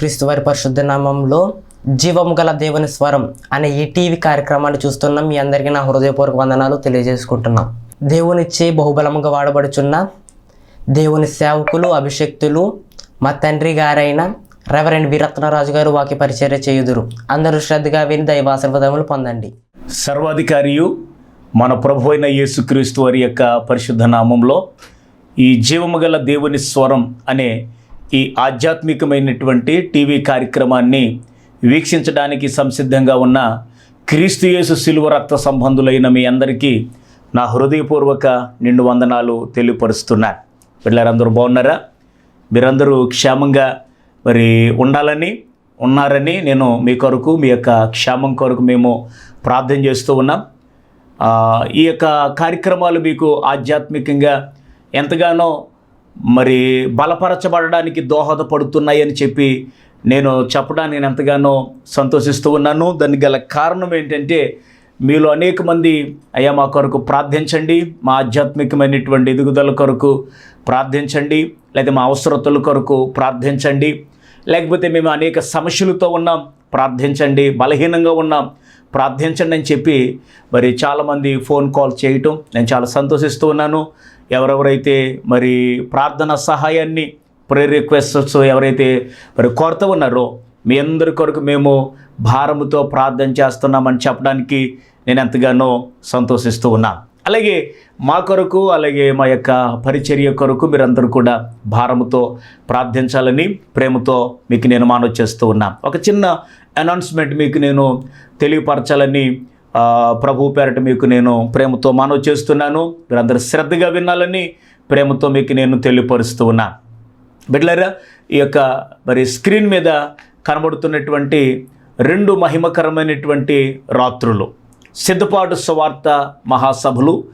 యేసుక్రీస్తు వారి పరిశుద్ధ నామంలో జీవము గల దేవుని స్వరం అనే ఈ టీవీ కార్యక్రమాన్ని చూస్తున్నాం మీ అందరికీ నా హృదయపూర్వక వందనాలు తెలియజేసుకుంటున్నాం. దేవునిచ్చే బహుబలముగా వాడబడుచున్న దేవుని సేవకులు అభిషక్తులు మా తండ్రి గారైన రెవరెండ్ వీరత్నరాజు గారు వాకి పరిచర్య చేయుదురు. అందరూ శ్రద్ధగా విని దైవాశీర్వాదములు పొందండి. సర్వాధికారియు మన ప్రభు అయిన యేసుక్రీస్తు వారి యొక్క పరిశుద్ధ నామంలో ఈ జీవము గల దేవుని స్వరం అనే ఈ ఆధ్యాత్మికమైనటువంటి టీవీ కార్యక్రమాన్ని వీక్షించడానికి సంసిద్ధంగా ఉన్న క్రీస్తుయేసు శిలువ రక్త సంబంధులైన మీ అందరికీ నా హృదయపూర్వక నిండు వందనాలు తెలియపరుస్తున్నాను. పిల్లలందరూ బాగున్నారా? మీరందరూ క్షేమంగా మరి ఉండాలని ఉన్నారని నేను మీ కొరకు మీ యొక్క క్షేమం కొరకు మేము ప్రార్థన చేస్తూ ఉన్నాం. ఈ యొక్క కార్యక్రమాలు మీకు ఆధ్యాత్మికంగా ఎంతగానో మరి బలపరచబడడానికి దోహదపడుతున్నాయని చెప్పి నేను చెప్పడానికి నేను ఎంతగానో సంతోషిస్తూ ఉన్నాను. దానికి గల కారణం ఏంటంటే మీలో అనేక మంది అయ్యా మా కొరకు ప్రార్థించండి. మా ఆధ్యాత్మికమైనటువంటి ఎదుగుదల కొరకు ప్రార్థించండి. లేదా మా అవసరతల కొరకు ప్రార్థించండి. లేకపోతే మేము అనేక సమస్యలతో ఉన్నాం. ప్రార్థించండి. బలహీనంగా ఉన్నాం. ప్రార్థించండి అని చెప్పి మరి చాలామంది ఫోన్ కాల్ చేయటం నేను చాలా సంతోషిస్తూ ఉన్నాను. ఎవరెవరైతే మరి ప్రార్థన సహాయాన్ని ప్రేయర్ రిక్వెస్ట్స్ ఎవరైతే మరి కోరుతూ ఉన్నారో మీ అందరి కొరకు మేము భారముతో ప్రార్థన చేస్తున్నామని చెప్పడానికి నేను ఎంతగానో సంతోషిస్తూ ఉన్నాను. అలాగే మా కొరకు అలాగే మా యొక్క పరిచర్య కొరకు మీరందరూ కూడా భారముతో ప్రార్థించాలని ప్రేమతో మీకు నేను మానవ చేస్తూ ఉన్నాను. ఒక చిన్న అనౌన్స్మెంట్ మీకు నేను తెలియపరచాలని ప్రభు పేరట మీకు నేను ప్రేమతో మానవ చేస్తున్నాను. మీరందరూ శ్రద్ధగా వినాలని ప్రేమతో మీకు నేను తెలియపరుస్తూ ఉన్నాను బిడ్లరా ఈ యొక్క మరి స్క్రీన్ మీద కనబడుతున్నటువంటి రెండు మహిమకరమైనటువంటి రాత్రులు సిద్ధపాటు సువార్త మహాసభలు.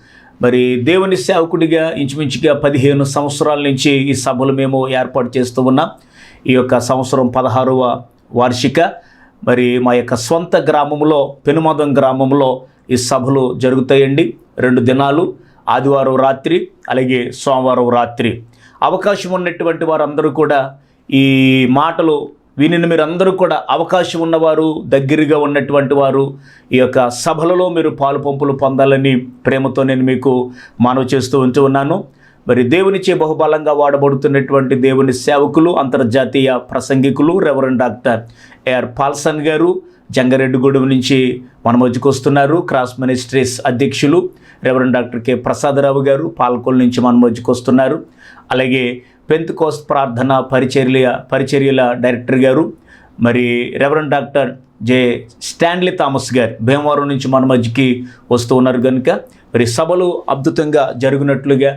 మరి దేవుని సేవకుడిగా ఇంచుమించుగా పదిహేను సంవత్సరాల నుంచి ఈ సభలు మేము ఏర్పాటు చేస్తూ ఉన్నాం. ఈ యొక్క సంవత్సరం పదహారవ వార్షిక మరి మా యొక్క స్వంత గ్రామంలో పెనుమదం గ్రామంలో ఈ సభలు జరుగుతాయండి. రెండు దినాలు ఆదివారం రాత్రి అలాగే సోమవారం రాత్రి. అవకాశం ఉన్నటువంటి వారందరూ కూడా ఈ మాటలు విని మీరందరూ కూడా అవకాశం ఉన్నవారు దగ్గరగా ఉన్నటువంటి వారు ఈ యొక్క సభలలో మీరు పాలు పంపులు పొందాలని ప్రేమతో నేను మీకు మనవి చేస్తూ ఉంటూ ఉన్నాను. మరి దేవునిచే బహుబలంగా వాడబడుతున్నటువంటి దేవుని సేవకులు అంతర్జాతీయ ప్రసంగికులు రెవరెండ్ డాక్టర్ ఏఆర్ పాల్సన్ గారు జంగారెడ్డిగూడెం నుంచి మన మధ్యకు వస్తున్నారు. క్రాస్ మినిస్ట్రీస్ అధ్యక్షులు రెవరెండ్ డాక్టర్ కె ప్రసాదరావు గారు పాలకొల్ నుంచి మన మధ్యకు వస్తున్నారు. అలాగే పెంత్ కోస్ట్ ప్రార్థన పరిచర్య పరిచర్యల డైరెక్టర్ గారు మరి reverend doctor J Stanley Thomas గారు భీమవరం నుంచి మన మధ్యకి వస్తూ ఉన్నారు కనుక మరి సభలు అద్భుతంగా జరిగినట్లుగా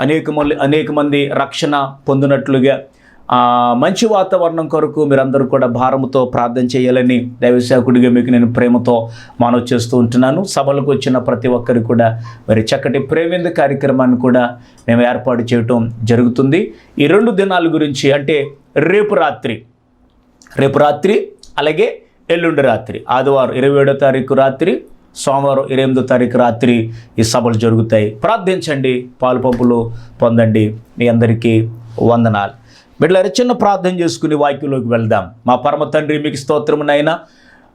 అనేక మంది అనేక మంది రక్షణ పొందినట్లుగా మంచి వాతావరణం కొరకు మీరందరూ కూడా భారముతో ప్రార్థన చేయాలని దైవసేవకుడిగా మీకు నేను ప్రేమతో మానవ చేస్తూ ఉంటున్నాను. సభలకు వచ్చిన ప్రతి ఒక్కరు కూడా మరి చక్కటి ప్రేమింద కార్యక్రమాన్ని కూడా మేము ఏర్పాటు చేయటం జరుగుతుంది. ఈ రెండు దినాల గురించి అంటే రేపు రాత్రి రేపు రాత్రి అలాగే ఎల్లుండి రాత్రి ఆదివారం ఇరవై ఏడో తారీఖు రాత్రి సోమవారం ఇరవై ఎనిమిదో తారీఖు రాత్రి ఈ సభలు జరుగుతాయి. ప్రార్థించండి పాలు పంపులు పొందండి. మీ అందరికీ వందనాలు. బిడ్డలారా చిన్న ప్రార్థన చేసుకుని వాక్యంలోకి వెళ్దాం. మా పరమ తండ్రి మీకు స్తోత్రమునైనా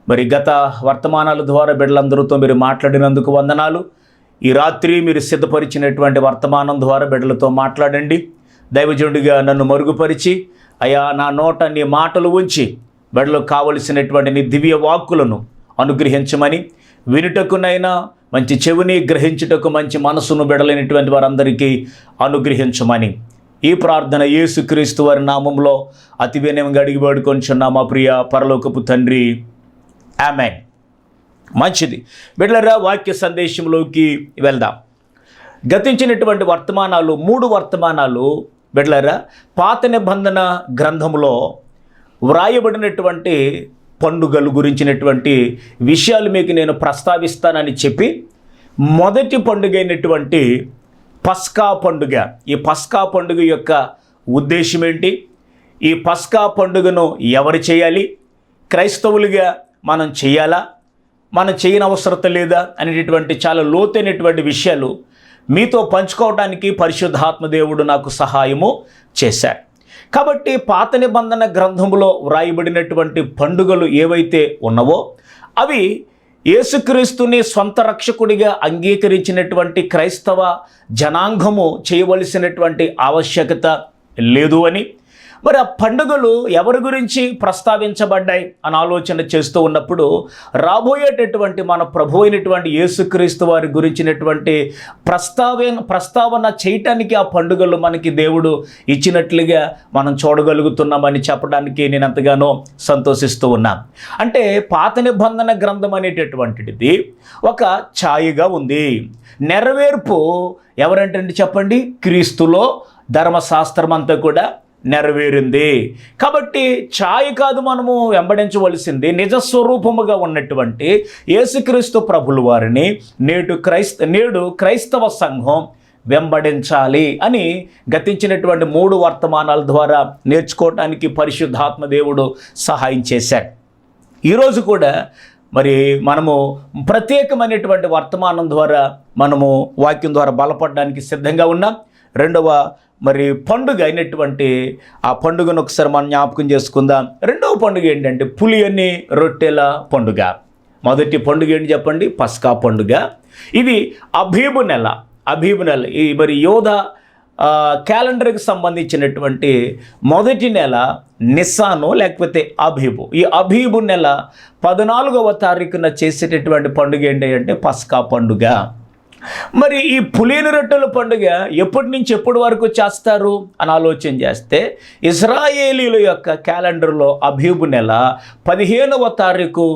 మరి గత వర్తమానాల ద్వారా బిడ్డలందరితో మీరు మాట్లాడినందుకు వందనాలు. ఈ రాత్రి మీరు సిద్ధపరిచినటువంటి వర్తమానం ద్వారా బిడ్డలతో మాట్లాడండి. దైవజనుడిగా నన్ను మరుగుపరిచి అయా నా నోట నీ మాటలు ఉంచి బిడ్డలకు కావలసినటువంటి నీ దివ్య వాక్కులను అనుగ్రహించమని వినుటకునైనా మంచి చెవిని గ్రహించుటకు మంచి మనసును బిడలైనటువంటి వారందరికీ అనుగ్రహించమని ఈ ప్రార్థన యేసుక్రీస్తు వారి నామంలో అతి వినయంగా అడిగి వేడుకొంచున్న మా ప్రియ పరలోకపు తండ్రి. ఆమెన్. మంచిది. బిడ్డలరా వాక్య సందేశంలోకి వెళ్దాం. గతించినటువంటి వర్తమానాలు మూడు వర్తమానాలు బిడ్డలరా పాత నిబంధన గ్రంథంలో వ్రాయబడినటువంటి పండుగలు గురించినటువంటి విషయాలు మీకు నేను ప్రస్తావిస్తానని చెప్పి మొదటి పండుగ అయినటువంటి పస్కా పండుగ. ఈ పస్కా పండుగ యొక్క ఉద్దేశం ఏంటి ఈ పస్కా పండుగను ఎవరు చేయాలి? క్రైస్తవులుగా మనం చేయాలా? మనం చేయని అవసరత లేదా? అనేటటువంటి చాలా లోతైనటువంటి విషయాలు మీతో పంచుకోవడానికి పరిశుద్ధాత్మ దేవుడు నాకు సహాయము చేశారు కాబట్టి పాత నిబంధన గ్రంథంలో వ్రాయబడినటువంటి పండుగలు ఏవైతే ఉన్నవో అవి యేసుక్రీస్తుని సొంత రక్షకుడిగా అంగీకరించినటువంటి క్రైస్తవ జనాంగము చేయవలసినటువంటి ఆవశ్యకత లేదు అని మరి ఆ పండుగలు ఎవరి గురించి ప్రస్తావించబడ్డాయి అని ఆలోచన చేస్తూ ఉన్నప్పుడు రాబోయేటటువంటి మన ప్రభు అయినటువంటి యేసుక్రీస్తు వారి గురించినటువంటి ప్రస్తావన ప్రస్తావన చేయటానికి ఆ పండుగలు మనకి దేవుడు ఇచ్చినట్లుగా మనం చూడగలుగుతున్నామని చెప్పడానికి నేను ఎంతగానో సంతోషిస్తూ ఉన్నాను. అంటే పాత నిబంధన గ్రంథం అనేటటువంటిది ఒక ఛాయగా ఉంది. నెరవేర్పు ఎవరంటే చెప్పండి? క్రీస్తులో ధర్మశాస్త్రం అంతా కూడా నెరవేరింది. కాబట్టి ఛాయ్ కాదు మనము వెంబడించవలసింది నిజ స్వరూపముగా ఉన్నటువంటి యేసుక్రీస్తు ప్రభుల వారిని నేడు క్రైస్త నేడు క్రైస్తవ సంఘం వెంబడించాలి అని గతించినటువంటి మూడు వర్తమానాల ద్వారా నేర్చుకోవటానికి పరిశుద్ధాత్మ దేవుడు సహాయం చేశాడు. ఈరోజు కూడా మరి మనము ప్రత్యేకమైనటువంటి వర్తమానం ద్వారా మనము వాక్యం ద్వారా బలపడడానికి సిద్ధంగా ఉన్నాం. రెండవ మరి పండుగ అయినటువంటి ఆ పండుగను ఒకసారి మనం జ్ఞాపకం చేసుకుందాం. రెండవ పండుగ ఏంటంటే పులియని రొట్టెల పండుగ. మొదటి పండుగ ఏంటి చెప్పండి? పస్కా పండుగ. ఇది అభీబు నెల. అభీబు నెల. ఈ మరి యోధ క్యాలెండర్కి సంబంధించినటువంటి మొదటి నెల నిస్సాను లేకపోతే అభీబు. ఈ అభీబు నెల పద్నాలుగవ తారీఖున చేసేటటువంటి పండుగ ఏంటి అంటే పస్కా పండుగ. మరి ఈ పులిని రొట్టెల పండుగ ఎప్పటి నుంచి ఎప్పటి వరకు చేస్తారు అని ఆలోచన చేస్తే ఇస్రాయేలీల యొక్క క్యాలెండర్లో అభీబు నెల పదిహేనవ తారీఖు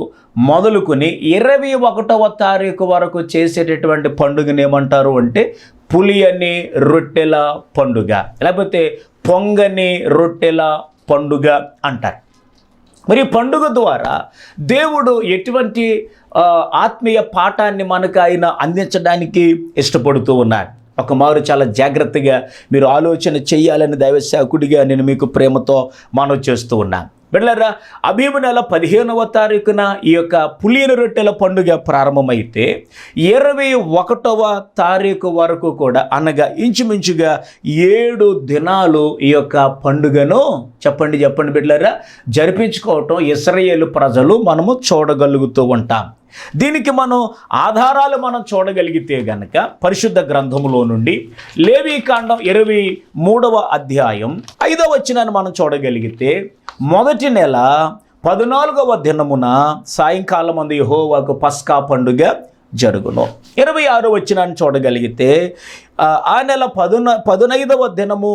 మొదలుకొని ఇరవై ఒకటవ తారీఖు వరకు చేసేటటువంటి పండుగను ఏమంటారు అంటే పులియని రొట్టెల పండుగ లేకపోతే పొంగని రొట్టెల పండుగ అంటారు. మరి ఈ పండుగ ద్వారా దేవుడు ఎటువంటి ఆత్మీయ పాఠాన్ని మనకు ఆయన అందించడానికి ఇష్టపడుతూ ఉన్నాడు ఒక మారు చాలా జాగ్రత్తగా మీరు ఆలోచన చేయాలని దైవశాకుడిగా నేను మీకు ప్రేమతో మనవి చేస్తూ ఉన్నాను బిడ్డలారా అభీము నెల పదిహేనవ తారీఖున ఈ యొక్క పులియన రొట్టెల పండుగ ప్రారంభమైతే ఇరవై ఒకటవ తారీఖు వరకు కూడా అనగా ఇంచుమించుగా ఏడు దినాలు ఈ యొక్క పండుగను చెప్పండి చెప్పండి బిడ్డలారా జరిపించుకోవటం ఇస్రాయేలు ప్రజలు మనము చూడగలుగుతూ ఉంటాం. దీనికి మనం ఆధారాలు మనం చూడగలిగితే గనక పరిశుద్ధ గ్రంథములో నుండి లేవీకాండం ఇరవై మూడవ అధ్యాయం ఐదవ వచ్చినాన్ని మనం చూడగలిగితే మొదటి నెల పద్నాలుగవ దినమున సాయంకాలం అందు యహోవాకు పస్కా పండుగ జరుగును. ఇరవై ఆరు వచ్చినాన్ని చూడగలిగితే ఆ నెల పదున పదునైదవ దినము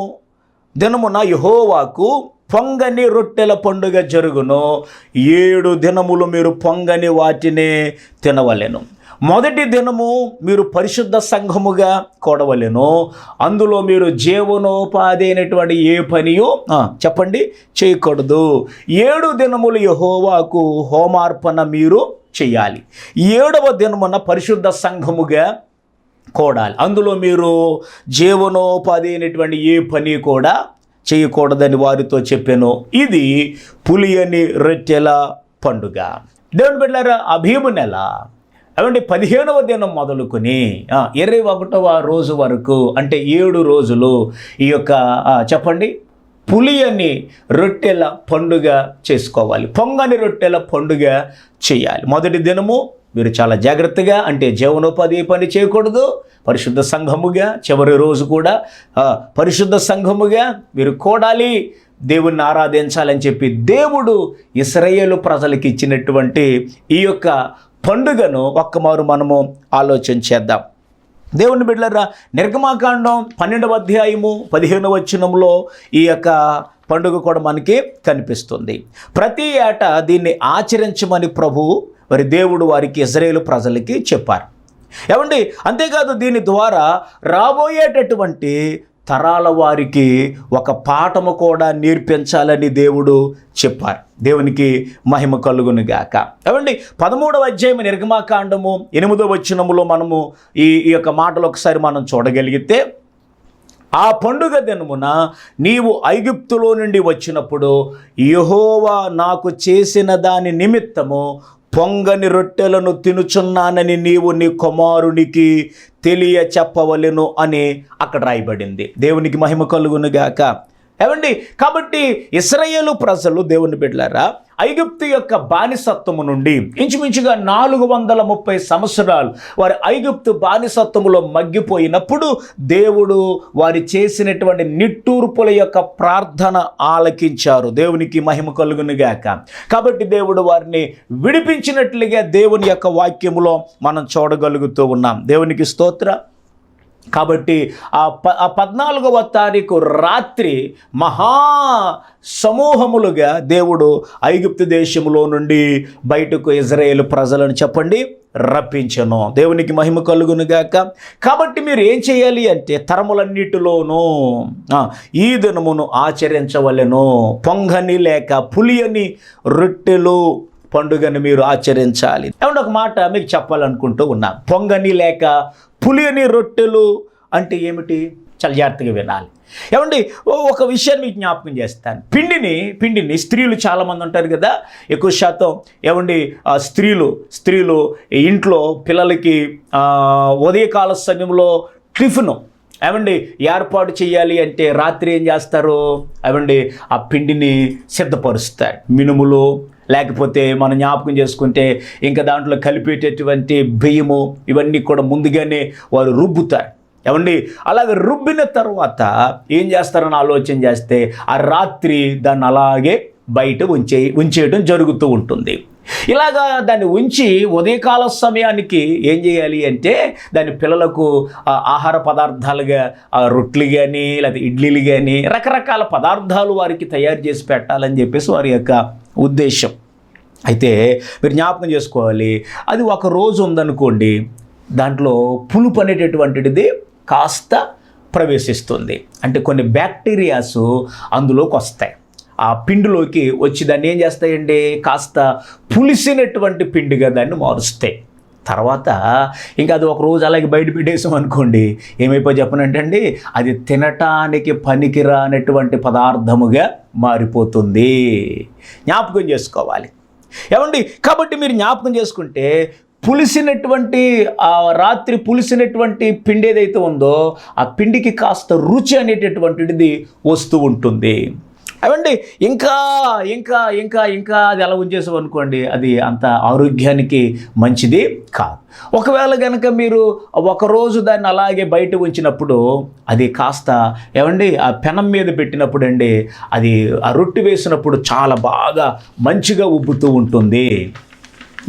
దినమున యహోవాకు పొంగని రొట్టెల పండుగ జరుగును. ఏడు దినములు మీరు పొంగని వాటిని తినవలెను. మొదటి దినము మీరు పరిశుద్ధ సంఘముగా కూడవలెను. అందులో మీరు జీవనోపాధి అయినటువంటి ఏ పనియో చెప్పండి చేయకూడదు. ఏడు దినములు యహోవాకు హోమార్పణ మీరు చేయాలి. ఏడవ దినమున పరిశుద్ధ సంఘముగా కూడాలి. అందులో మీరు జీవనోపాధి అయినటువంటి ఏ పని కూడా చేయకూడదని వారితో చెప్పాను. ఇది పులియని రొట్టెల పండుగ. దేవుని బిడ్డారా అభీము నెల. అవండి పదిహేనవ దినం మొదలుకొని ఇరవై ఒకటవ రోజు వరకు అంటే ఏడు రోజులు ఈ యొక్క చెప్పండి పులియని రొట్టెల పండుగ చేసుకోవాలి. పొంగని రొట్టెల పండుగ చేయాలి. మొదటి దినము మీరు చాలా జాగ్రత్తగా అంటే జీవనోపాధి పని చేయకూడదు. పరిశుద్ధ సంఘముగా చివరి రోజు కూడా పరిశుద్ధ సంఘముగా మీరు కూడాలి దేవుణ్ణి ఆరాధించాలని చెప్పి దేవుడు ఇస్రాయేలు ప్రజలకు ఇచ్చినటువంటి ఈ యొక్క పండుగను ఒక్కమారు మనము ఆలోచన చేద్దాం. దేవుని బిడ్డలరా నిర్గమాకాండం పన్నెండవ అధ్యాయము పదిహేనవ వచనంలో ఈ యొక్క పండుగ కూడా మనకి కనిపిస్తుంది. ప్రతి ఏటా దీన్ని ఆచరించమని ప్రభు మరి దేవుడు వారికి ఇజ్రాయేలు ప్రజలకి చెప్పారు. ఏమండి? అంతేకాదు దీని ద్వారా రాబోయేటటువంటి తరాల వారికి ఒక పాఠము కూడా నేర్పించాలని దేవుడు చెప్పారు. దేవునికి మహిమ కలుగును గాక. ఏమండి? పదమూడవ అధ్యాయం నిర్గమాకాండము ఎనిమిదవ వచ్చినములో మనము ఈ ఈ యొక్క మాటలు ఒకసారి మనం చూడగలిగితే ఆ పండుగ దినమున నీవు ఐగుప్తులో నుండి వచ్చినప్పుడు యహోవా నాకు చేసిన దాని నిమిత్తము పొంగని రొట్టెలను తినుచున్నానని నీవు నీ కుమారునికి తెలియ చెప్పవలెను అని అక్కడ రాయబడింది. దేవునికి మహిమ కలుగునుగాక. ఏమండి? కాబట్టి ఇస్రాయేలు ప్రజలు దేవుని బిడ్డలారా ఐగుప్తు యొక్క బానిసత్వము నుండి ఇంచుమించుగా నాలుగు వందల ముప్పై సంవత్సరాలు వారి ఐగుప్తు బానిసత్వములో మగ్గిపోయినప్పుడు దేవుడు వారి చేసినటువంటి నిట్టూర్పుల యొక్క ప్రార్థన ఆలకించారు. దేవునికి మహిమ కలుగునుగాక కాబట్టి దేవుడు వారిని విడిపించినట్లుగా దేవుని యొక్క వాక్యములో మనం చూడగలుగుతూ ఉన్నాం. దేవునికి స్తోత్ర. కాబట్టి ఆ ప ఆ పద్నాలుగవ తారీఖు రాత్రి మహా సమూహములుగా దేవుడు ఐగుప్తు దేశములో నుండి బయటకు ఇజ్రాయేల్ ప్రజలను చెప్పండి రప్పించను. దేవునికి మహిమ కలుగునుగాక కాబట్టి మీరు ఏం చేయాలి అంటే తరములన్నిటిలోనూ ఈ దినమును ఆచరించవలెను. పొంగని లేక పులియని రొట్టెలు పండుగను మీరు ఆచరించాలి. ఏమంటే ఒక మాట మీకు చెప్పాలనుకుంటూ ఉన్నా. పొంగని లేక పులియని రొట్టెలు అంటే ఏమిటి? చాలా జాగ్రత్తగా వినాలి. ఏమండి ఒక విషయాన్ని మీకు జ్ఞాపకం చేస్తాను. పిండిని పిండిని స్త్రీలు చాలామంది ఉంటారు కదా ఎక్కువ శాతం ఏమండి ఆ స్త్రీలు స్త్రీలు ఇంట్లో పిల్లలకి ఉదయకాల సమయంలో టిఫిన్. ఏమండి ఏర్పాటు చేయాలి అంటే రాత్రి ఏం చేస్తారు? ఏమండి ఆ పిండిని సిద్ధపరుస్తారు. మినుములు లేకపోతే మనం జ్ఞాపకం చేసుకుంటే ఇంకా దాంట్లో కలిపేటటువంటి బియ్యము ఇవన్నీ కూడా ముందుగానే వారు రుబ్బుతారు. ఏమండి? అలాగే రుబ్బిన తర్వాత ఏం చేస్తారని ఆలోచన చేస్తే ఆ రాత్రి దాన్ని అలాగే బయట ఉంచే ఉంచేయడం జరుగుతూ ఉంటుంది. ఇలాగా దాన్ని ఉంచి ఉదయకాల సమయానికి ఏం చేయాలి అంటే దాని పిల్లలకు ఆహార పదార్థాలుగా ఆ, రొట్లు కానీ లేకపోతే ఇడ్లీలు కానీ రకరకాల పదార్థాలు వారికి తయారు చేసి పెట్టాలని చెప్పేసి వారి యొక్క ఉద్దేశం. అయితే మీరు జ్ఞాపకం చేసుకోవాలి అది ఒక రోజు ఉందనుకోండి దాంట్లో పులుపు అనేటటువంటిది కాస్త ప్రవేశిస్తుంది. అంటే కొన్ని బ్యాక్టీరియాస్ అందులోకి వస్తాయి. ఆ పిండిలోకి వచ్చి దాన్ని ఏం చేస్తాయండి? కాస్త పులిసినటువంటి పిండిగా దాన్ని మారుస్తాయి. తర్వాత ఇంకా అది ఒక రోజు అలాగే బయట పెట్టేసాం అనుకోండి ఏమైపోయి చెప్పనంటే అండి అది తినటానికి పనికిరానటువంటి పదార్థముగా మారిపోతుంది. జ్ఞాపకం చేసుకోవాలి. ఏమండి? కాబట్టి మీరు జ్ఞాపకం చేసుకుంటే పులిసినటువంటి ఆ రాత్రి పులిసినటువంటి పిండి ఏదైతే ఉందో ఆ పిండికి కాస్త రుచి అనేటటువంటిది వస్తూ ఉంటుంది. అవండి ఇంకా ఇంకా ఇంకా ఇంకా అది ఎలా ఉంచేసాం అనుకోండి అది అంత ఆరోగ్యానికి మంచిది కాదు. ఒకవేళ కనుక మీరు ఒకరోజు దాన్ని అలాగే బయట ఉంచినప్పుడు అది కాస్త ఏమండి ఆ పెనం మీద పెట్టినప్పుడు అండి అది ఆ రొట్టె వేసినప్పుడు చాలా బాగా మంచిగా ఉబ్బుతూ ఉంటుంది.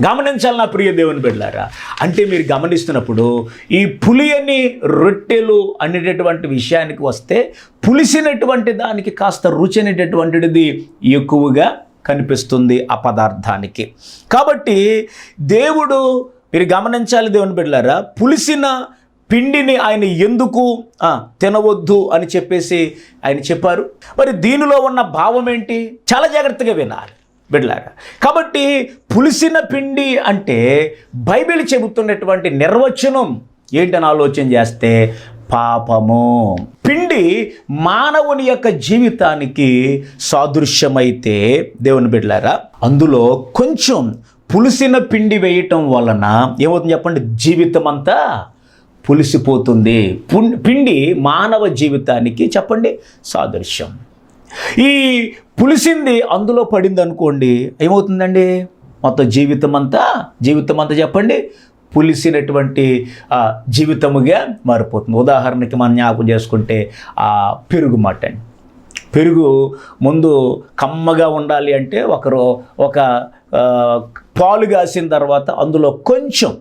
గమనించాలి నా ప్రియ దేవుని బిడ్డారా అంటే మీరు గమనిస్తున్నప్పుడు ఈ పులియని రొట్టెలు అనేటటువంటి విషయానికి వస్తే పులిసినటువంటి దానికి కాస్త రుచి అనేటటువంటిది ఎక్కువగా కనిపిస్తుంది ఆ పదార్థానికి. కాబట్టి దేవుడు మీరు గమనించాలి దేవుని బిడ్డారా పులిసిన పిండిని ఆయన ఎందుకు తినవద్దు అని చెప్పేసి ఆయన చెప్పారు. మరి దీనిలో ఉన్న భావం ఏంటి చాలా జాగ్రత్తగా వినాలి. బిడ్డలారా. కాబట్టి పులిసిన పిండి అంటే బైబిల్ చెబుతున్నటువంటి నిర్వచనం ఏంటని ఆలోచన చేస్తే పాపము. పిండి మానవుని యొక్క జీవితానికి సాదృశ్యమైతే దేవుని బిడ్డలారా అందులో కొంచెం పులిసిన పిండి వేయటం వలన ఏమవుతుంది చెప్పండి? జీవితం అంతా పులిసిపోతుంది పిండి మానవ జీవితానికి చెప్పండి సాదృశ్యం. ఈ పులిసింది అందులో పడింది అనుకోండి ఏమవుతుందండి? మొత్తం జీవితం అంతా జీవితం అంతా చెప్పండి పులిసినటువంటి జీవితముగా మారిపోతుంది. ఉదాహరణకి మనం జ్ఞాపకం చేసుకుంటే ఆ పెరుగు మటన్. పెరుగు ముందు కమ్మగా ఉండాలి అంటే ఒకరు ఒక పాలు కాసిన తర్వాత అందులో కొంచెం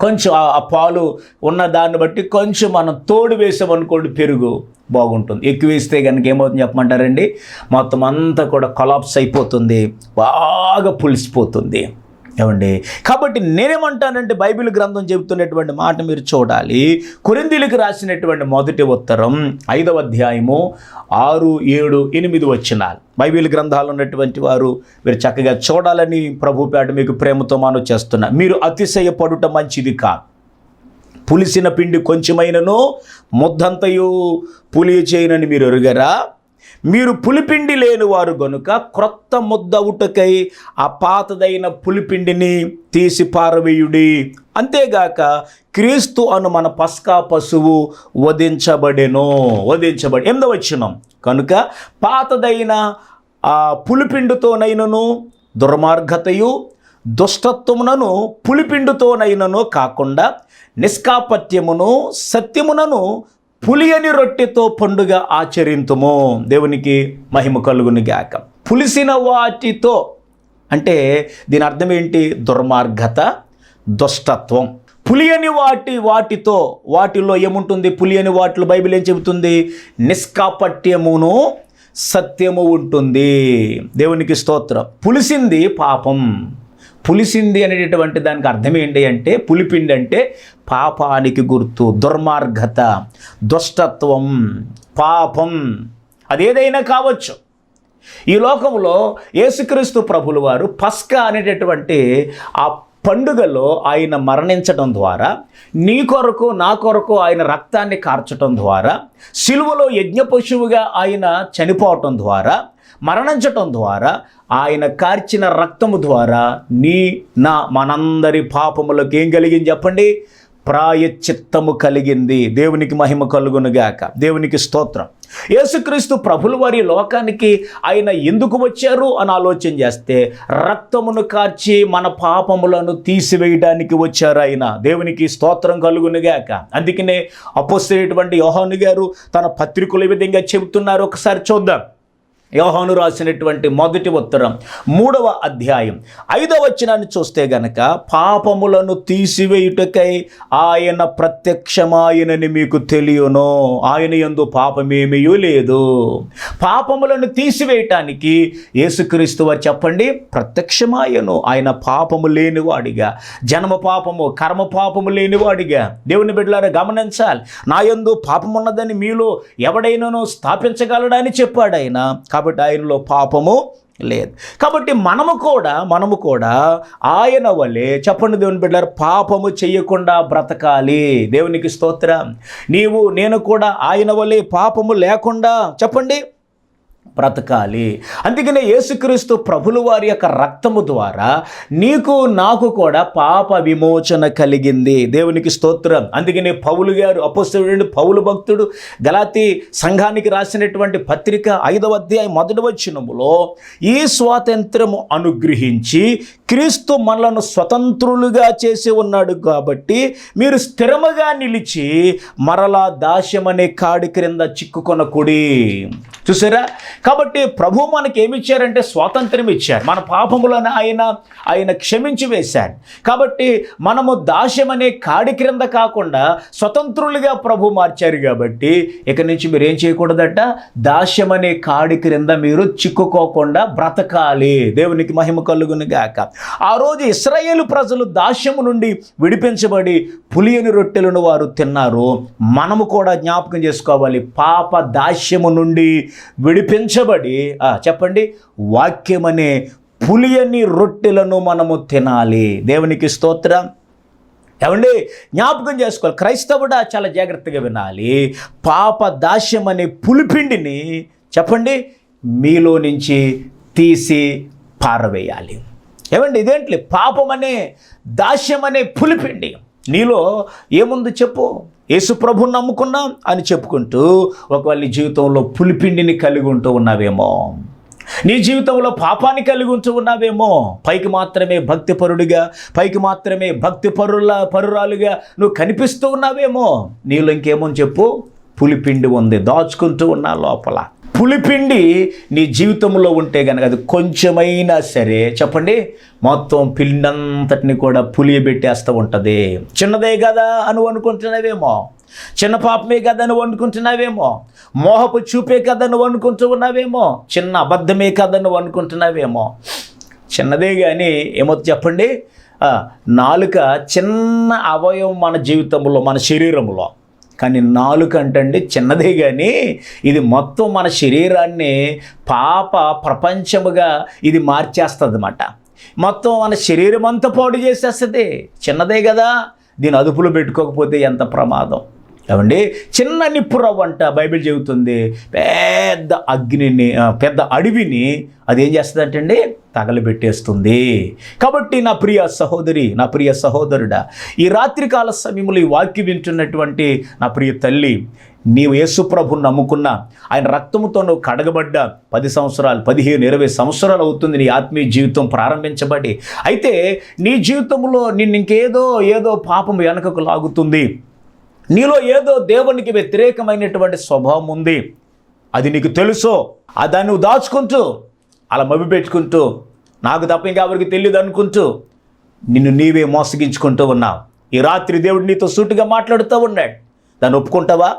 కొంచెం ఆ- పాలు ఉన్న దాన్ని బట్టి కొంచెం మనం తోడు వేసామనుకోండి పెరుగు బాగుంటుంది. ఎక్కువ వేస్తే కనుక ఏమవుతుంది చెప్పమంటారండి? మొత్తం అంతా కూడా కొలాప్స్ అయిపోతుంది. బాగా పులిసిపోతుంది. ఏమండి? కాబట్టి నేనేమంటానంటే బైబిల్ గ్రంథం చెబుతున్నటువంటి మాట మీరు చూడాలి. కొరిందీలకు రాసినటువంటి మొదటి ఉత్తరం ఐదవ అధ్యాయము ఆరు ఏడు ఎనిమిది వచ్చినాలు బైబిల్ గ్రంథాలు ఉన్నటువంటి వారు మీరు చక్కగా చూడాలని ప్రభుపేట మీకు ప్రేమతో మనం చేస్తున్నా. మీరు అతిశయపడుట మంచిది కాదు. పులిసిన పిండి కొంచెమైనను ముద్దంతయు పులి చేయనని మీరు ఎరుగరా? మీరు పులిపిండి లేని వారు గనుక క్రొత్త ముద్ద ఉటకై ఆ పాతదైన పులిపిండిని తీసి పారవేయుడి. అంతేగాక క్రీస్తు అను మన పస్కా పశువు వధించబడెను. వధించబడి ఎందు వచ్చినాం కనుక పాతదైన ఆ పులిపిండితోనైనను దుర్మార్గతయు దుష్టత్వమునను పులిపిండుతోనైనను కాకుండా నిష్కాపత్యమును సత్యమునను పులియని రొట్టెతో పండుగ ఆచరింతుము. దేవునికి మహిమ కలుగుని గాక. పులిసిన వాటితో అంటే దీని అర్థం ఏంటి? దుర్మార్గత దుష్టత్వం. పులియని వాటి వాటితో వాటిలో ఏముంటుంది? పులియని వాటిలో బైబిల్ ఏం చెబుతుంది? నిష్కాపట్యమును సత్యము ఉంటుంది. దేవునికి స్తోత్రం. పులిసింది పాపం. పులిసింది అనేటటువంటి దానికి అర్థం ఏంటి అంటే పులిపిండి అంటే పాపానికి గుర్తు దుర్మార్గత దుష్టత్వం పాపం. అదేదైనా కావచ్చు. ఈ లోకంలో యేసుక్రీస్తు ప్రభులు వారు పస్కా అనేటటువంటి ఆ పండుగలో ఆయన మరణించడం ద్వారా నీ కొరకు నా కొరకు ఆయన రక్తాన్ని కార్చటం ద్వారా సిలువలో యజ్ఞ పశువుగా ఆయన చనిపోవటం ద్వారా మరణించటం ద్వారా ఆయన కార్చిన రక్తము ద్వారా నీ నా మనందరి పాపములకు ఏం కలిగింది చెప్పండి? ప్రాయచిత్తము కలిగింది. దేవునికి మహిమ కలుగునుగాక. దేవునికి స్తోత్రం. యేసుక్రీస్తు ప్రభులు వారి లోకానికి ఆయన ఎందుకు వచ్చారు అని ఆలోచన చేస్తే రక్తమును కార్చి మన పాపములను తీసివేయడానికి వచ్చారు ఆయన. దేవునికి స్తోత్రం కలుగునుగాక. అందుకనే అపోసినటువంటి యోహాను గారు తన పత్రికలు ఈ విధంగా చెబుతున్నారు ఒకసారి చూద్దాం. యోహాను రాసినటువంటి మొదటి ఉత్తరం మూడవ అధ్యాయం. ఐదవ వచనాన్ని చూస్తే గనక పాపములను తీసివేయుటకై ఆయన ప్రత్యక్షమాయనని మీకు తెలియను. ఆయన ఎందు పాపమేమీ లేదు. పాపములను తీసివేయటానికి యేసుక్రీస్తు వారు చెప్పండి ప్రత్యక్షమాయను. ఆయన పాపము లేనివాడిగా జన్మ పాపము కర్మ పాపము లేనివాడిగా. దేవుని బిడ్డలారా గమనించాలి. నా యందు పాపమున్నదని మీలో ఎవడైనానో స్థాపించగలడని చెప్పాడు ఆయన. కాబట్టి ఆయనలో పాపము లేదు. కాబట్టి మనము కూడా మనము కూడా ఆయన వలె చెప్పండి దేవుని బిడ్డారు పాపము చేయకుండా బ్రతకాలి. దేవునికి స్తోత్రం. నీవు నేను కూడా ఆయన వలె పాపము లేకుండా చెప్పండి. బ్రతకాలి. అందుకనే యేసుక్రీస్తు ప్రభులు వారి యొక్క రక్తము ద్వారా నీకు నాకు కూడా పాప విమోచన కలిగింది. దేవునికి స్తోత్రం. అందుకనే పౌలు గారు అపస్తుడు పౌలు భక్తుడు గలాతి సంఘానికి రాసినటువంటి పత్రిక ఐదవ అధ్యాయం మొదటి వచ్చినములో ఈ స్వాతంత్రము అనుగ్రహించి క్రీస్తు మనలను స్వతంత్రులుగా చేసి ఉన్నాడు కాబట్టి మీరు స్థిరముగా నిలిచి మరలా దాస్యమనే కాడి క్రింద చిక్కుకొనకుడి. చూసారా? కాబట్టి ప్రభు మనకి ఏమి ఇచ్చారంటే స్వాతంత్రం ఇచ్చారు. మన పాపములను ఆయన ఆయన క్షమించి వేశారు. కాబట్టి మనము దాస్యం అనే కాడి క్రింద కాకుండా స్వతంత్రులుగా ప్రభు మార్చారు కాబట్టి ఇక నుంచి మీరు ఏం చేయకూడదట? దాస్యం అనే కాడి క్రింద మీరు చిక్కుకోకుండా బ్రతకాలి. దేవునికి మహిమ కలుగును గాక. ఆ రోజు ఇస్రాయేలు ప్రజలు దాస్యము నుండి విడిపించబడి పులియని రొట్టెలను వారు తిన్నారు. మనము కూడా జ్ఞాపకం చేసుకోవాలి. పాప దాస్యము నుండి విడిపించ ఆ, చెప్పండి వాక్యమనే పులియని రొట్టెలను మనము తినాలి. దేవునికి స్తోత్రం. ఏమండి జ్ఞాపకం చేసుకోవాలి. క్రైస్తవుడా చాలా జాగ్రత్తగా వినాలి. పాప దాస్యం అనే పులిపిండిని చెప్పండి మీలో నుంచి తీసి పారవేయాలి. ఏమండి ఇదేంటి? పాపం అనే దాస్యం అనే పులిపిండి. నీలో ఏముంది చెప్పు. యేసు నమ్ముకున్నాం అని చెప్పుకుంటూ ఒకవేళ నీ జీవితంలో పులిపిండిని కలిగి ఉంటూ ఉన్నావేమో నీ జీవితంలో పాపాన్ని కలిగి ఉంటూ ఉన్నావేమో పైకి మాత్రమే భక్తిపరుడిగా పైకి మాత్రమే భక్తి పరుల పరురాలుగా నువ్వు కనిపిస్తూ ఉన్నావేమో నీలో ఇంకేమో చెప్పు? పులిపిండి ఉంది దాచుకుంటూ ఉన్నా లోపల. పులిపిండి నీ జీవితంలో ఉంటే కనుక అది కొంచెమైనా సరే చెప్పండి మొత్తం పిండంతటిని కూడా పులియబెట్టేస్తూ ఉంటుంది. చిన్నదే కదా అని అనుకుంటున్నావేమో? చిన్న పాపమే కదా నువ్వు అనుకుంటున్నావేమో? మోహపు చూపే కదా నువ్వు అనుకుంటూ ఉన్నావేమో? చిన్న అబద్ధమే కదా నువ్వు అనుకుంటున్నావేమో? చిన్నదే కానీ ఏమవుతుంది చెప్పండి నాలుక చిన్న అవయవం మన జీవితంలో మన శరీరంలో. కానీ నాలుక అంటండి చిన్నదే కానీ ఇది మొత్తం మన శరీరాన్ని పాప ప్రపంచముగా ఇది మార్చేస్తుంది అన్నమాట మొత్తం మన శరీరం అంతా పాడు చేసేస్తుంది. చిన్నదే కదా దీని అదుపులో పెట్టుకోకపోతే ఎంత ప్రమాదం. ఏమండి? చిన్న నిప్పురవ్వంట బైబిల్ చెబుతుంది. పెద్ద అగ్నిని పెద్ద అడవిని అది ఏం చేస్తుందంటండి? తగలబెట్టేస్తుంది. కాబట్టి నా ప్రియ సహోదరి నా ప్రియ సహోదరుడా ఈ రాత్రికాల సమయంలో ఈ వాక్యం వింటున్నటువంటి నా ప్రియ తల్లి నీవు యేసుప్రభుని నమ్ముకున్న ఆయన రక్తముతో నువ్వు కడగబడ్డ పది సంవత్సరాలు పదిహేను ఇరవై సంవత్సరాలు అవుతుంది నీ ఆత్మీయ జీవితం ప్రారంభించబడి. అయితే నీ జీవితంలో నిన్ను ఇంకేదో ఏదో పాపం వెనకకు లాగుతుంది. నీలో ఏదో దేవునికి వ్యతిరేకమైనటువంటి స్వభావం ఉంది. అది నీకు తెలుసో. ఆ దాన్ని నువ్వు దాచుకుంటూ అలా మభి పెట్టుకుంటూ నాకు తప్ప ఇంకెవరికి తెలియదు అనుకుంటూ నిన్ను నీవే మోసగించుకుంటూ ఉన్నావు. ఈ రాత్రి దేవుడు నీతో సూటిగా మాట్లాడుతూ ఉన్నాడు. దాన్ని ఒప్పుకుంటావా?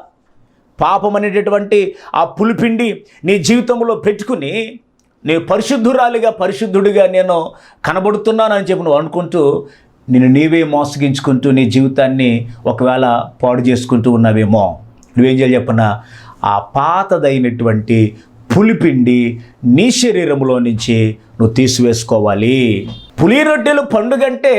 పాపం అనేటటువంటి ఆ పులిపిండి నీ జీవితంలో పెట్టుకుని నేను పరిశుద్ధురాలిగా పరిశుద్ధుడిగా నేను కనబడుతున్నానని చెప్పి నువ్వు అనుకుంటూ నిన్ను నీవే మోసగించుకుంటూ నీ జీవితాన్ని ఒకవేళ పాడు చేసుకుంటూ ఉన్నావేమో. నువ్వేం చేయాలి చెప్పనా ఆ పాతదైనటువంటి పులిపిండి నీ శరీరంలో నుంచి నువ్వు తీసివేసుకోవాలి. పులి రొట్టెలు పండుగ అంటే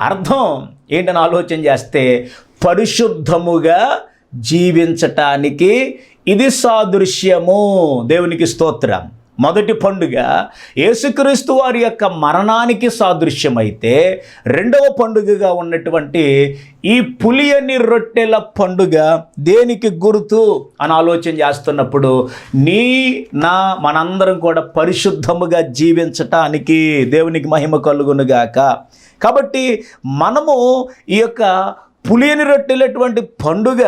అర్థం. ఏంటని ఆలోచన చేస్తే పరిశుద్ధముగా జీవించటానికి ఇది సాదృశ్యము. దేవునికి స్తోత్రం. మొదటి పండుగ యేసుక్రీస్తు వారి యొక్క మరణానికి సాదృశ్యమైతే రెండవ పండుగగా ఉన్నటువంటి ఈ పులియని రొట్టెల పండుగ దేనికి గుర్తు అని ఆలోచన చేస్తున్నప్పుడు నీ నా మనందరం కూడా పరిశుద్ధముగా జీవించటానికి దేవునికి మహిమ కలుగునుగాక. కాబట్టి మనము ఈ యొక్క పులియని రొట్టెలటువంటి పండుగ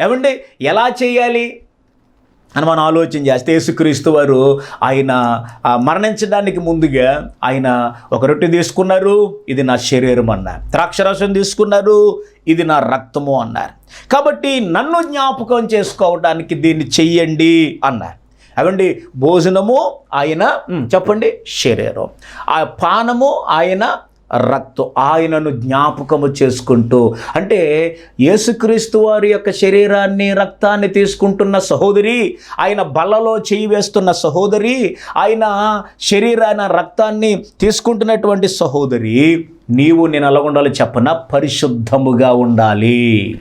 ఏమండి? ఎలా చేయాలి? అని మనం ఆలోచన చేస్తే యేసుక్రీస్తు వారు ఆయన మరణించడానికి ముందుగా ఆయన ఒక రొట్టె తీసుకున్నారు. ఇది నా శరీరం అన్నారు. ద్రాక్షరసం తీసుకున్నారు. ఇది నా రక్తము అన్నారు. కాబట్టి నన్ను జ్ఞాపకం చేసుకోవడానికి దీన్ని చెయ్యండి అన్నారు. అవండి భోజనము ఆయన చెప్పండి శరీరం. ఆ పానము ఆయన రక్తం ఆయనను జ్ఞాపకము చేసుకుంటూ అంటే యేసుక్రీస్తు వారి యొక్క శరీరాన్ని రక్తాన్ని తీసుకుంటున్న సహోదరి ఆయన బల్లలో చేయి వేస్తున్న సహోదరి ఆయన శరీరాన రక్తాన్ని తీసుకుంటున్నటువంటి సహోదరి నీవు నేను ఎలా ఉండాలో చెప్పన పరిశుద్ధముగా ఉండాలి.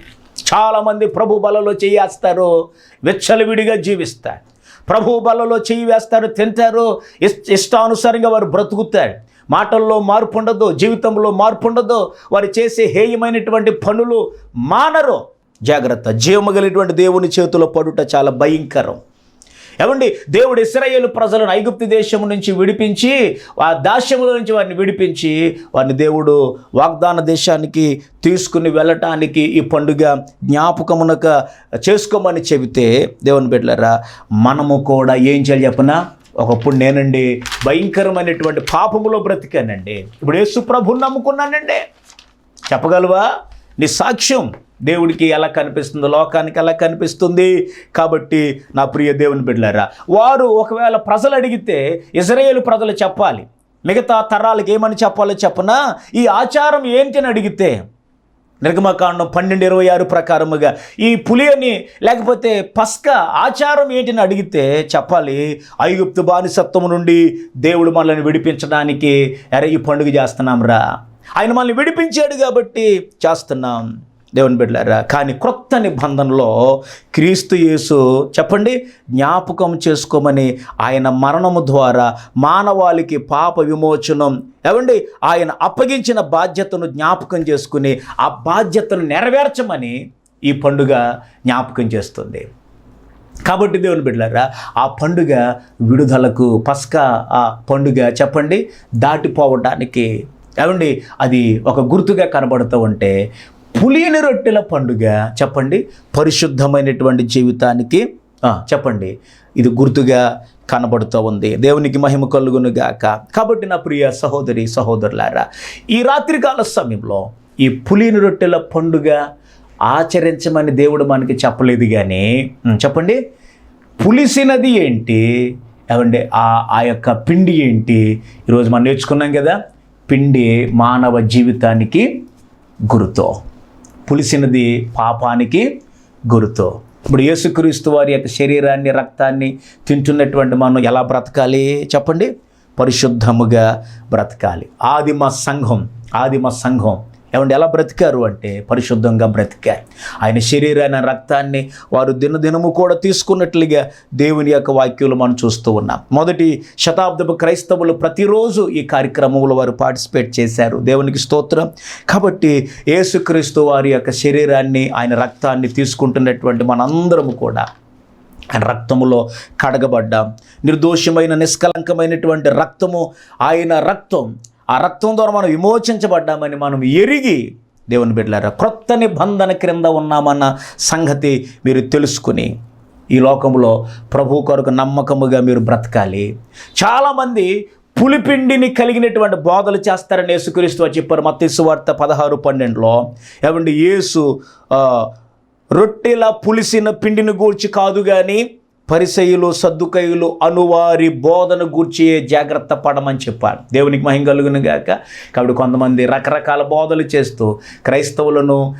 చాలామంది ప్రభు బలలో చేయేస్తారు విచ్చలవిడిగా జీవిస్తారు. ప్రభు బలలో చేయి వేస్తారు తింటారు ఇష్ట ఇష్టానుసారంగా వారు బ్రతుకుతారు. మాటల్లో మార్పు ఉండదు జీవితంలో మార్పు ఉండదు. వారు చేసే హేయమైనటువంటి పనులు మానరు. జాగ్రత్త జీవమగలినటువంటి దేవుని చేతిలో పడుట చాలా భయంకరం. ఏమండి? దేవుడు ఇస్రాయేల్ ప్రజలను ఐగుప్తి దేశం నుంచి విడిపించి ఆ దాస్యముల నుంచి వారిని విడిపించి వారిని దేవుడు వాగ్దాన దేశానికి తీసుకుని వెళ్ళటానికి ఈ పండుగ జ్ఞాపకమునక చేసుకోమని చెబితే దేవుని బిడ్డలరా మనము కూడా ఏం చేయాలి చెప్పనా? ఒకప్పుడు నేనండి భయంకరమైనటువంటి పాపములో బ్రతికానండి. ఇప్పుడు యేసు ప్రభుని నమ్ముకున్నానండి. చెప్పగలవా? నీ సాక్ష్యం దేవుడికి ఎలా కనిపిస్తుంది? లోకానికి ఎలా కనిపిస్తుంది? కాబట్టి నా ప్రియ దేవుని బిడ్డలారా వారు ఒకవేళ ప్రజలు అడిగితే ఇజ్రాయేల్ ప్రజలు చెప్పాలి. మిగతా తరాలకు ఏమని చెప్పాలో చెప్పనా? ఈ ఆచారం ఏంటి అని అడిగితే నిర్గమకాండం పన్నెండు ఇరవై ఆరు ప్రకారముగా ఈ పులియని లేకపోతే పస్క ఆచారం ఏంటిని అడిగితే చెప్పాలి ఐగుప్తు బానిసత్వము నుండి దేవుడు మనల్ని విడిపించడానికి ఎర ఈ పండుగ చేస్తున్నాం రా ఆయన మనల్ని విడిపించాడు కాబట్టి చేస్తున్నాం. దేవుని బిడ్డారా కానీ క్రొత్త నిబంధనలో క్రీస్తు యేసు చెప్పండి జ్ఞాపకం చేసుకోమని ఆయన మరణము ద్వారా మానవాళికి పాప విమోచనం ఏమండి? ఆయన అప్పగించిన బాధ్యతను జ్ఞాపకం చేసుకుని ఆ బాధ్యతను నెరవేర్చమని ఈ పండుగ జ్ఞాపకం చేస్తుంది. కాబట్టి దేవుని బిడ్డలారా ఆ పండుగ విడుదలకు పస్కా ఆ పండుగ చెప్పండి దాటిపోవడానికి ఏమండి? అది ఒక గుర్తుగా కనబడుతూ ఉంటే పులియని రొట్టెల పండుగ. చెప్పండి. పరిశుద్ధమైనటువంటి జీవితానికి చెప్పండి. ఇది గుర్తుగా కనబడుతూ ఉంది. దేవునికి మహిమ కలుగును గాక. కాబట్టి నా ప్రియ సహోదరి సహోదరులారా ఈ రాత్రికాల సమయంలో ఈ పులిని రొట్టెల పండుగ ఆచరించమని దేవుడు మనకి చెప్పలేదు కానీ చెప్పండి. పులిసినది ఏంటి? ఏమండి ఆ ఆ యొక్క పిండి ఏంటి? ఈరోజు మనం నేర్చుకున్నాం కదా పిండి మానవ జీవితానికి గురుతో. పులిసినది పాపానికి గురుతో. ఇప్పుడు యేసుక్రీస్తు వారి యొక్క శరీరాన్ని రక్తాన్ని తింటున్నటువంటి మనం ఎలా బ్రతకాలి? చెప్పండి. పరిశుద్ధముగా బ్రతకాలి. ఆదిమ సంఘం ఆదిమ సంఘం. ఏమంటే ఎలా బ్రతికారు అంటే పరిశుద్ధంగా బ్రతికారు. ఆయన శరీరాన్ని రక్తాన్ని వారు దినదినము కూడా తీసుకున్నట్లుగా దేవుని యొక్క వాక్యాలు మనం చూస్తూ ఉన్నాం. మొదటి శతాబ్దపు క్రైస్తవులు ప్రతిరోజు ఈ కార్యక్రమంలో వారు పార్టిసిపేట్ చేశారు. దేవునికి స్తోత్రం. కాబట్టి యేసుక్రీస్తు వారి యొక్క శరీరాన్ని ఆయన రక్తాన్ని తీసుకుంటున్నటువంటి మనందరము కూడా ఆయన రక్తములో కడగబడ్డాం. నిర్దోషమైన నిష్కలంకమైనటువంటి రక్తము ఆయన రక్తం ఆ రక్తం ద్వారా మనం విమోచించబడ్డామని మనం ఎరిగి దేవుని బిడ్డలారా క్రొత్త నిబంధన క్రింద ఉన్నామన్న సంగతి మీరు తెలుసుకుని ఈ లోకంలో ప్రభు కొరకు నమ్మకముగా మీరు బ్రతకాలి. చాలామంది పులిపిండిని కలిగినటువంటి బోధలు చేస్తారని యేసుక్రీస్తు చెప్పారు మత్స్సు వార్త పదహారు పన్నెండులో. ఏమండి? యేసు రొట్టెల పులిసిన పిండిని గూర్చి కాదు కానీ పరిసయులు సద్దుకయులు అనువారి బోధన గూర్చి జాగ్రత్త పడమని చెప్పారు. దేవునికి మహిం కలుగును గాక. కాబట్టి కొంతమంది రకరకాల బోధలు చేస్తూ క్రైస్తవులను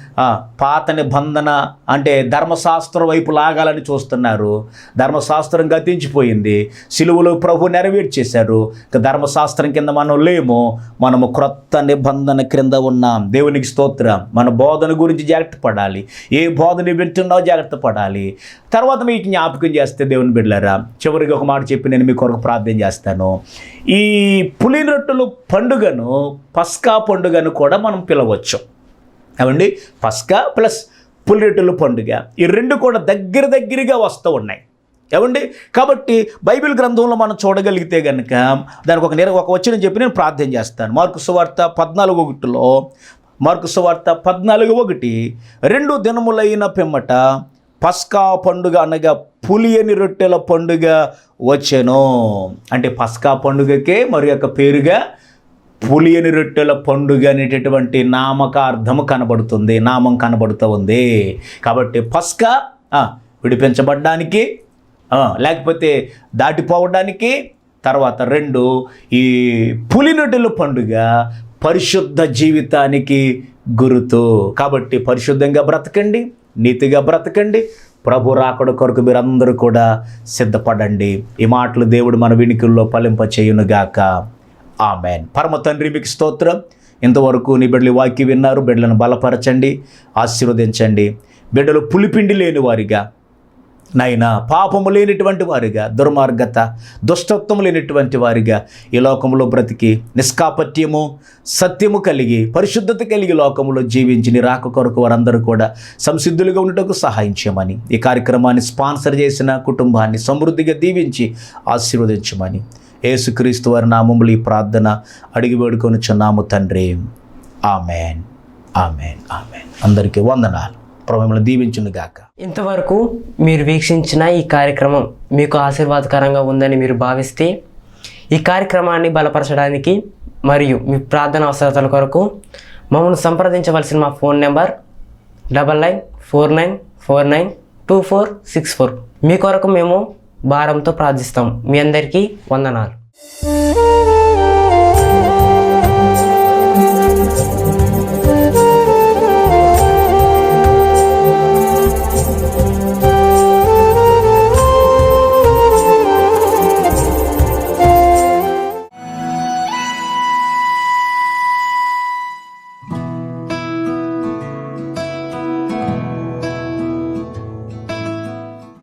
పాత నిబంధన అంటే ధర్మశాస్త్రం వైపు లాగాలని చూస్తున్నారు. ధర్మశాస్త్రం గతించిపోయింది. సిలువలో ప్రభు నెరవేర్చేశారు ధర్మశాస్త్రం కింద మనం లేము. మనము క్రొత్త నిబంధన క్రింద ఉన్నాం. దేవునికి స్తోత్రం. మన బోధన గురించి జాగ్రత్త పడాలి. ఏ బోధన వింటున్నావు జాగ్రత్త పడాలి. తర్వాత మీకు జ్ఞాపకం చేస్తే దేవుని బిడ్డలారా చివరికి ఒక మాట చెప్పి నేను మీ కొరకు ప్రార్థన చేస్తాను. ఈ పులి రొట్టెలు పండుగను పస్కా పండుగను కూడా మనం పిలవచ్చు. ఏమండి? పస్కా ప్లస్ పులిరొట్టెల పండుగ. ఈ రెండు కూడా దగ్గర దగ్గరగా వస్తూ ఉన్నాయి. ఏమండి? కాబట్టి బైబిల్ గ్రంథంలో మనం చూడగలిగితే కనుక దానికి ఒక నేర ఒక వచ్చిన చెప్పి నేను ప్రార్థన చేస్తాను. మార్కు సువార్త పద్నాలుగు ఒకటిలో మార్కు సువార్త పద్నాలుగు ఒకటి రెండు దినములైన పిమ్మట పస్కా పండుగ అనగా పులియని రొట్టెల పండుగ వచ్చెను. అంటే పస్కా పండుగకే మరి యొక్క పేరుగా పులియని రొట్టెల పండుగ అనేటటువంటి నామకార్థము కనబడుతుంది నామం కనబడుతూ ఉంది. కాబట్టి పస్కా విడిపించబడ్డానికి లేకపోతే దాటిపోవడానికి తర్వాత రెండు ఈ పులినొడ్డుల పండుగ పరిశుద్ధ జీవితానికి గురుతు. కాబట్టి పరిశుద్ధంగా బ్రతకండి. నీతిగా బ్రతకండి. ప్రభు రాకడ కొరకు మీరందరూ కూడా సిద్ధపడండి. ఈ మాటలు దేవుడు మన వినికిల్లో ఫలింపచేయునుగాక. ఆమెన్. పరమ తండ్రి మీకు స్తోత్రం. ఇంతవరకు నీ బిడ్డలు వాక్య విన్నారు. బిడ్డలను బలపరచండి ఆశీర్వదించండి. బిడ్డలు పులిపిండి లేని వారిగా నాయన పాపము లేనిటువంటి వారిగా దుర్మార్గత దుష్టత్వం లేనిటువంటి వారిగా ఈ లోకంలో బ్రతికి నిష్కాపట్యము సత్యము కలిగి పరిశుద్ధత కలిగి లోకంలో జీవించి నీ రాక కొరకు వారందరూ కూడా సంసిద్ధులుగా ఉండటకు సహాయం చేయమని ఈ కార్యక్రమాన్ని స్పాన్సర్ చేసిన కుటుంబాన్ని సమృద్ధిగా దీవించి ఆశీర్వదించమని యేసుక్రీస్తు వారి నామములు ఈ ప్రార్థన అడిగి వేడుకొని చున్నాము తండ్రి. ఆమెన్. ఆమెన్. ఆమెన్. అందరికీ వందనాలు. ప్రభు దీవించును గాక. ఇంతవరకు మీరు వీక్షించిన ఈ కార్యక్రమం మీకు ఆశీర్వాదకరంగా ఉందని మీరు భావిస్తే ఈ కార్యక్రమాన్ని బలపరచడానికి మరియు మీ ప్రార్థన అవసరతల కొరకు మమ్మల్ని సంప్రదించవలసిన మా phone number double nine four nine four nine two four six four. మీ కొరకు మేము భారంతో ప్రార్థిస్తాం. మీ అందరికీ వందనాలు.